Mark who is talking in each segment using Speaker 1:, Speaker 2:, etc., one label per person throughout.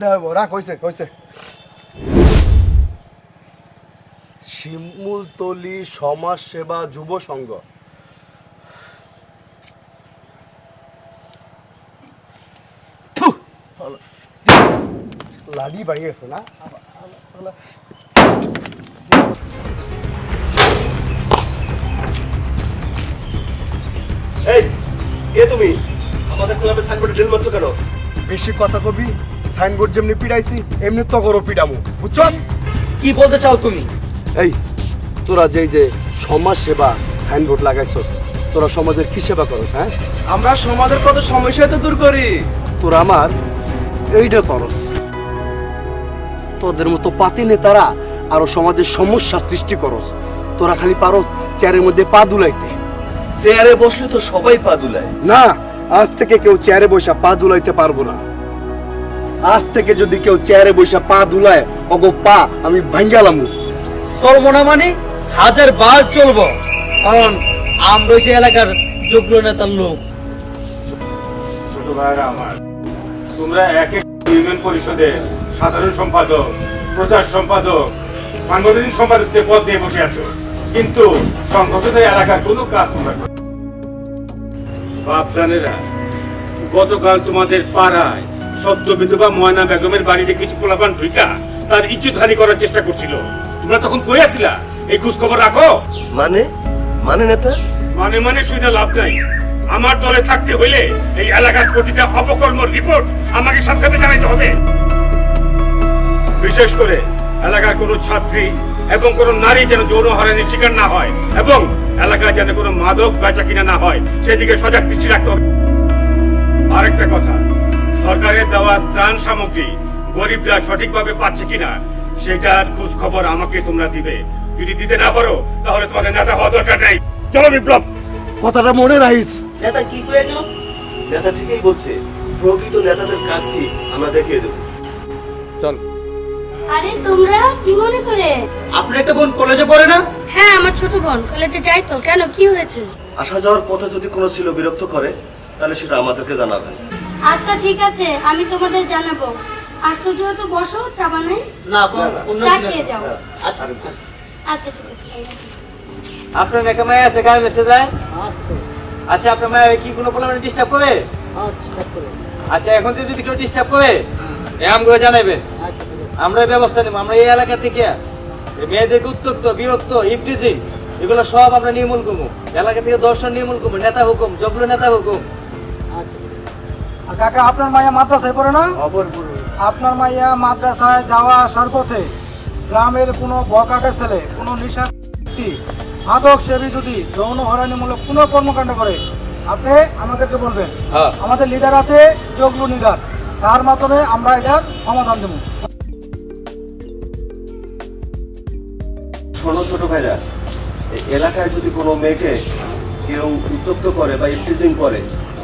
Speaker 1: রাখ হয়েছে হয়েছে শিমুলতলি সমাজ সেবা যুব সংঘ! লাডি বাড়ি গেছে না? এই কে তুমি? আমাদের ক্লাবে সাইনবোর্ডে ড্রিল মারছো কেন? বেশি কথা কবি। সাইনবোর্ড যেমনি পিড়াইছি এমনি তো করো পিড়ামু। বুঝছস?
Speaker 2: কি বলতে চাও তুমি?
Speaker 1: এই তোরা যেই যে সমাজ সেবা সাইনবোর্ড লাগাইছস তোরা সমাজের কি সেবা করস হ্যাঁ?
Speaker 2: আমরা সমাজের কত সমস্যা তো দূর করি।
Speaker 1: তোরা আমার এইটা করস। তোদের মতো পাতি নেতারা আরও সমাজের সমস্যা সৃষ্টি করস। তোরা খালি পারস চেয়ারের মধ্যে পা দুলাইতে।
Speaker 2: চেয়ারে বসলে তো সবাই পা দুলায়।
Speaker 1: না আজ থেকে কেউ চেয়ারে বসে পা দুলাইতে পারব না। আজ থেকে যদি কেউ চেয়ারে বসে পা দুলায় অগো পা আমি ভাঙ্গালাম।
Speaker 2: চলবো না মানে হাজার বার চলবো কারণ আমরা হচ্ছে এলাকার যোগ্য নেতার লোক।
Speaker 3: ছোট ভাইরা আমার তোমরা এক এক ইউনিয়ন পরিষদের সাধারণ সম্পাদক প্রচার সম্পাদক সাংগঠনিক সম্পাদককে পদ নিয়ে বসে আছো। কিন্তু সংগঠিত এলাকার কোনো কাজ তোমরা। বাপজানেরা গতকাল তোমাদের পাড়ায় সদ্য বিধবা ময়না বেগমের বাড়িতে কিছু পোলাপান ঢুকা তার ইচ্ছুধারী করার চেষ্টা করছিল। তোমরা তখন কই আছিলা এই খোঁজ খবর রাখো।
Speaker 2: মানে? মানে নেতা?
Speaker 3: মানে মানে শুনে লাভ নাই। আমার দলে থাকতে হইলে এই এলাকার প্রতিটা অপকর্ম রিপোর্ট আমাকে সাথে সাথে জানাইতে হবে। বিশেষ করে এলাকার কোনো ছাত্রী এবং কোনো নারী যেন যৌন হয়রানির শিকার না হয় এবং এলাকায় যেন কোনো মাদক বেচা কিনা না হয় সেদিকে সজাগ দৃষ্টি রাখতে হবে। আরেকটা কথা সরকারের দেওয়া ত্রাণ সামগ্রী গরিবরা সঠিকভাবে পাচ্ছে কিনা সেটার খোঁজ খবর আমাকে তোমরা দিবে। যদি দিতে না পারো তাহলে তোমাদের নেতা হওয়া দরকার নেই। চলো বিপ্লব।
Speaker 1: কথাটা মনে রাখিস।
Speaker 2: নেতা কি করে গেল? নেতা ঠিকই বলছে প্রকৃত নেতাদের কাজ কি আমরা দেখিয়ে দেবো।
Speaker 4: আরে তোমরা কি মনে করে?
Speaker 2: আপনার একটা বোন কলেজে পড়ে না?
Speaker 4: হ্যাঁ আমার ছোট বোন। কলেজে যাই তো কেন? কি হয়েছে?
Speaker 5: আসা যাওয়ার পথে যদি কোনো ছিল বিরক্ত করে তাহলে সেটা আমাদেরকে জানাবেন।
Speaker 4: আচ্ছা ঠিক আছে আমি তোমাদের জানাব। আশ্চর্য তো বসো চা বানাই।
Speaker 2: না
Speaker 4: চা খেয়ে যাও।
Speaker 2: আচ্ছা
Speaker 4: আচ্ছা ঠিক আছে।
Speaker 6: আপনার মেয়েকে মায়া আছে গায়ে মেসে যায় আচ্ছা আপনার মায়ের কি কোনো প্রবলেম ডিস্টার্ব করে আচ্ছা এখন থেকে যদি কেউ ডিস্টার্ব করে এ আমগুলো জানাবেন আমরা ব্যবস্থা নেব আমরা এই এলাকা থেকে। এই মেয়েদেরকে উত্তক্ত বিরক্ত ইফটিজিং এগুলো সব আমরা নির্মূল করব। এলাকা থেকে দর্শন নির্মূল করব নেতা হুকুম জগলু নেতা হুকুম।
Speaker 7: আর কাকা আপনার মাইয়া মাদ্রাসায় পড়ে না? আপনার মাইয়া মাদ্রাসায় যাওয়া আসার পথে গ্রামের কোনো বকাটে ছেলে কোনো নিশা মাদক সেবী যদি যৌন হয়রানিমূলক কোনো কর্মকাণ্ড করে আপনি আমাদেরকে বলবেন।
Speaker 6: হ্যাঁ।
Speaker 7: আমাদের লিডার আছে যোগলু লিডার তার মাধ্যমে আমরা এটার সমাধান দেবো।
Speaker 5: শোনো ছোট ভাইরা এই এলাকায় যদি কোনো মেয়েকে কেউ উত্তক্ত করে বা ইফটিজিং করে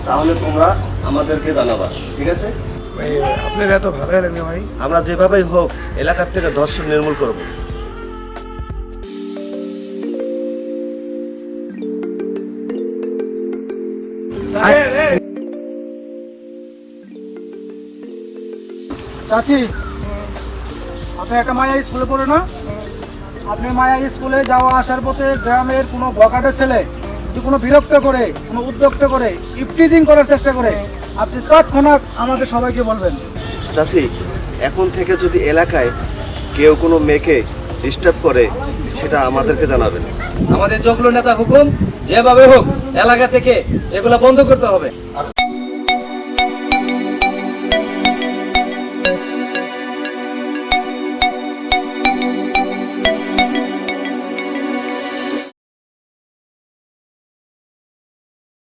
Speaker 5: তাহলে তোমরা আমাদেরকে জানাবা ঠিক আছে?
Speaker 7: আপনার এত ভালো লাগে ভাই।
Speaker 5: আমরা যেভাবেই হোক এলাকার থেকে ধর্ষণ নির্মূল করব।
Speaker 7: চাচি আপনি একটা মায়া স্কুলে পড়ে না? আপনি মায়া স্কুলে যাওয়া আসার পথে গ্রামের কোনো বকাটে ছেলে কোনো বিরক্ত করে কোনো উদ্যোক্ত করে ইফটিজিং করার চেষ্টা করে আপনি তৎক্ষণাৎ আমাদের সবাইকে বলবেন।
Speaker 5: চাষি এখন থেকে যদি এলাকায় কেউ কোনো মেয়েকে ডিস্টার্ব করে সেটা আমাদেরকে জানাবেন।
Speaker 6: আমাদের যোগ্য নেতা হুকুম যেভাবে হোক এলাকা থেকে এগুলো বন্ধ করতে হবে।